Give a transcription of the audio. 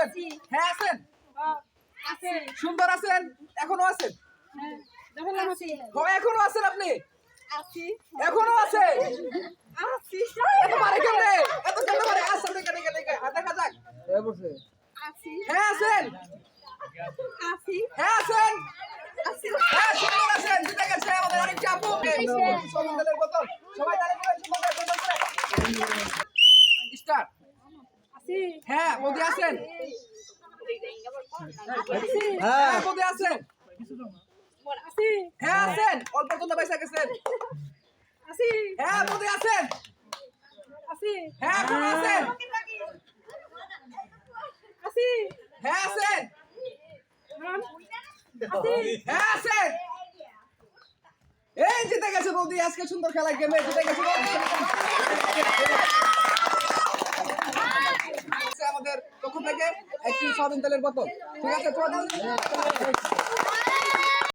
যাবেন হ্যাঁ আছেন? সুন্দর আছেন? এখনও আছেন? হ্যাঁ এখনও আছেন আপনি? এখনও আছে? এত পারে কেমনে? এত কেমনে পারে আসছে দেখে দেখে দেখে। দেখা যাক। হ্যাঁ আছেন? হ্যাঁ আছেন? হ্যাঁ সুন্দর আছেন? জিতে গেছে আমাদের আরেকটি আপু। সবাই তাহলে স্টার্ট। হ্যাঁ মোদি আছেন হ্যাঁ মোদি আছেন হ্যাঁ আছেন অল্প তো পয়সা গেছেন হ্যাঁ মোদি আছেন হ্যাঁ এখনও আছেন হ্যাঁ আছেন হ্যাঁ আছেন এই জিতে গেছে বৌদি আজকে সুন্দর খেলা গেমে জিতে গেছে বৌদি। আজকে আমাদের পক্ষ থেকে একটি সয়াবিন তেলের বোতল। ঠিক আছে